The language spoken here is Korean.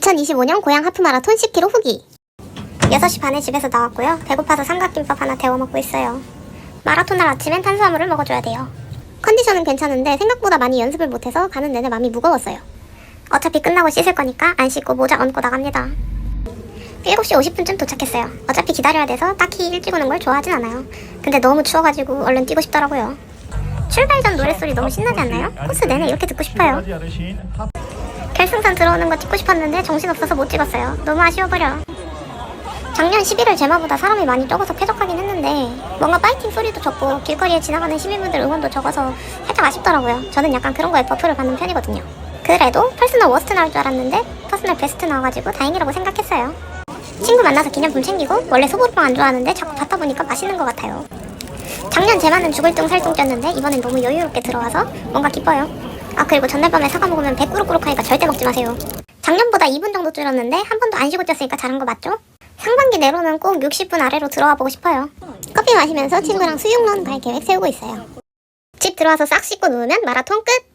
2025년 고향 하프 마라톤 10km 후기 6시 반에 집에서 나왔고요. 배고파서 삼각김밥 하나 데워 먹고 있어요. 마라톤 날 아침엔 탄수화물을 먹어줘야 돼요. 컨디션은 괜찮은데 생각보다 많이 연습을 못해서 가는 내내 마음이 무거웠어요. 어차피 끝나고 씻을 거니까 안 씻고 모자 얹고 나갑니다. 7시 50분쯤 도착했어요. 어차피 기다려야 돼서 딱히 일찍 오는 걸 좋아하진 않아요. 근데 너무 추워가지고 얼른 뛰고 싶더라고요. 출발 전 노랫소리 너무 신나지 않나요? 코스 내내 이렇게 듣고 싶어요. 결승선 들어오는 거 찍고 싶었는데 정신없어서 못 찍었어요. 너무 아쉬워버려. 작년 11월 제마보다 사람이 많이 적어서 쾌적하긴 했는데 뭔가 파이팅 소리도 적고 길거리에 지나가는 시민분들 응원도 적어서 살짝 아쉽더라고요. 저는 약간 그런 거에 버프를 받는 편이거든요. 그래도 퍼스널 워스트 나올 줄 알았는데 퍼스널 베스트 나와가지고 다행이라고 생각했어요. 친구 만나서 기념품 챙기고 원래 소보루빵 안 좋아하는데 자꾸 받다 보니까 맛있는 것 같아요. 작년 제마는 죽을 둥 살둥 쪘는데 이번엔 너무 여유롭게 들어와서 뭔가 기뻐요. 아 그리고 전날 밤에 사과 먹으면 배 꾸룩꾸룩하니까 절대 먹지 마세요. 작년보다 2분 정도 줄었는데 한 번도 안 쉬고 뛰었으니까 잘한 거 맞죠? 상반기 내로는 꼭 60분 아래로 들어와 보고 싶어요. 커피 마시면서 친구랑 수육론 갈 계획 세우고 있어요. 집 들어와서 싹 씻고 누우면 마라톤 끝!